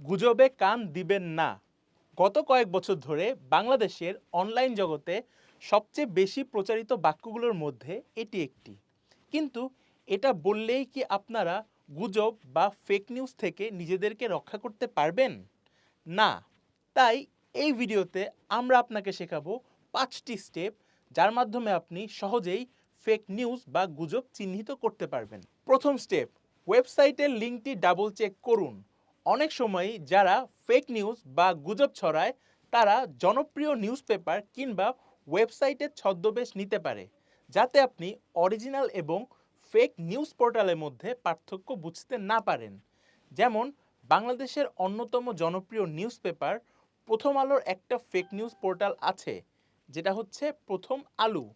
গুজবে কান দিবেন না। গত কয়েক বছর ধরে বাংলাদেশের অনলাইন জগতে সবচেয়ে বেশি প্রচারিত বাক্যগুলোর মধ্যে এটি একটি। কিন্তু এটা বললেই কি আপনারা গুজব বা ফেক নিউজ থেকে নিজেদেরকে রক্ষা করতে পারবেন? না। তাই এই ভিডিওতে আমরা আপনাকে শেখাবো পাঁচটি স্টেপ যার মাধ্যমে আপনি সহজেই ফেক নিউজ বা গুজব চিহ্নিত করতে পারবেন। প্রথম স্টেপ ওয়েবসাইটের লিঙ্কটি ডাবল চেক করুন। অনেক সময়ই যারা ফেক নিউজ বা গুজব ছড়ায়, তারা জনপ্রিয় নিউজ পেপার কিংবা ওয়েবসাইটের ছদ্মবেশ নিতে পারে, যাতে আপনি অরিজিনাল এবং ফেক নিউজ পোর্টালের মধ্যে পার্থক্য বুঝতে না পারেন। যেমন, বাংলাদেশের অন্যতম জনপ্রিয় নিউজ পেপার প্রথম আলোর একটা ফেক নিউজ পোর্টাল আছে, যেটা হচ্ছে প্রথম আলু।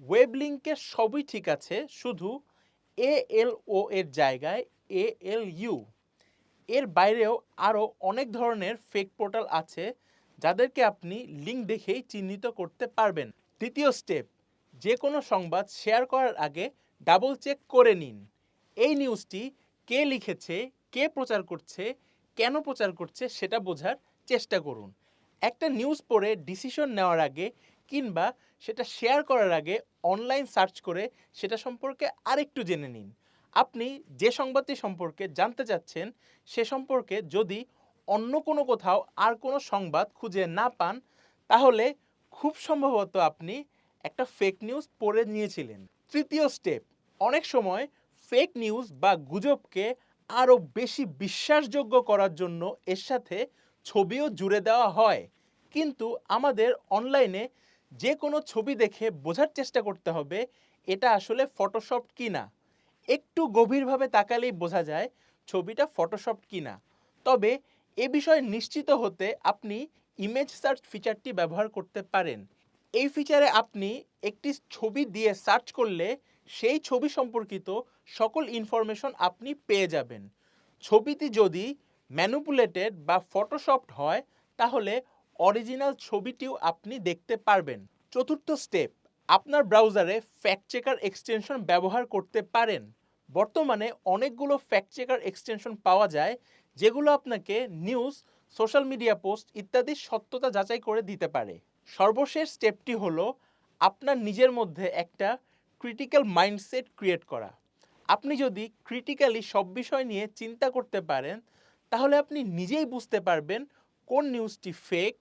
ওয়েব লিঙ্কের সবই ঠিক আছে, শুধু এ এল ও এর জায়গায় এ এল ইউ এর বাইরেও আরও অনেক ধরনের ফেক পোর্টাল আছে যাদেরকে আপনি লিঙ্ক দেখেই চিহ্নিত করতে পারবেন। দ্বিতীয় স্টেপ যে কোনো সংবাদ শেয়ার করার আগে ডাবল চেক করে নিন। এই নিউজটি কে লিখেছে, কে প্রচার করছে, কেন প্রচার করছে সেটা বোঝার চেষ্টা করুন। একটা নিউজ পড়ে ডিসিশন নেওয়ার আগে কিংবা সেটা শেয়ার করার আগে অনলাইন সার্চ করে সেটা সম্পর্কে আরেকটু জেনে নিন। আপনি যে সংবাদটি সম্পর্কে জানতে চাচ্ছেন, সে সম্পর্কে যদি অন্য কোনো কোথাও আর কোনো সংবাদ খুঁজে না পান, তাহলে খুব সম্ভবত আপনি একটা ফেক নিউজ পড়ে নিয়েছিলেন। তৃতীয় স্টেপ অনেক সময় ফেক নিউজ বা গুজবকে আরও বেশি বিশ্বাসযোগ্য করার জন্য এর সাথে ছবিও জুড়ে দেওয়া হয়। কিন্তু আমাদের অনলাইনে যে কোনো ছবি দেখে বোঝার চেষ্টা করতে হবে, এটা আসলে ফটোশপ কি না একটু গভীরভাবে তাকালেই বোঝা যায় ছবিটা ফটোশপ কিনা। তবে এ বিষয়ে নিশ্চিত হতে আপনি ইমেজ সার্চ ফিচারটি ব্যবহার করতে পারেন। এই ফিচারে আপনি একটি ছবি দিয়ে সার্চ করলে সেই ছবি সম্পর্কিত সকল ইনফরমেশন আপনি পেয়ে যাবেন। ছবিটি যদি ম্যানুপুলেটেড বা ফটোশপড হয়, তাহলে অরিজিনাল ছবিটিও আপনি দেখতে পারবেন। চতুর্থ স্টেপ আপনার ব্রাউজারে ফ্যাক্ট চেকার এক্সটেনশন ব্যবহার করতে পারেন। বর্তমানে অনেকগুলো ফ্যাক্ট চেকার এক্সটেনশন পাওয়া যায়, যেগুলো আপনাকে নিউজ সোশ্যাল মিডিয়া পোস্ট ইত্যাদির সত্যতা যাচাই করে দিতে পারে। সর্বশেষ স্টেপটি হলো আপনার নিজের মধ্যে একটা ক্রিটিক্যাল মাইন্ডসেট ক্রিয়েট করা। আপনি যদি ক্রিটিক্যালি সব বিষয় নিয়ে চিন্তা করতে পারেন, তাহলে আপনি নিজেই বুঝতে পারবেন কোন নিউজটি ফেক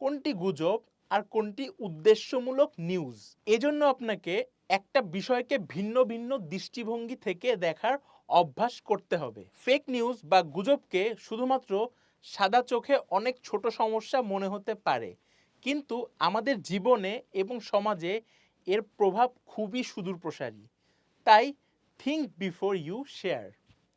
কোনটি গুজব, আর কোনটি উদ্দেশ্যমূলক নিউজ এজন্য আপনাকে একটা বিষয়কে ভিন্ন ভিন্ন দৃষ্টিভঙ্গি থেকে দেখার অভ্যাস করতে হবে। ফেক নিউজ বা গুজবকে শুধুমাত্র সাদা চোখে অনেক ছোট সমস্যা মনে হতে পারে। কিন্তু আমাদের জীবনে এবং সমাজে এর প্রভাব খুবই সুদূরপ্রসারী। তাই থিঙ্ক বিফোর ইউ শেয়ার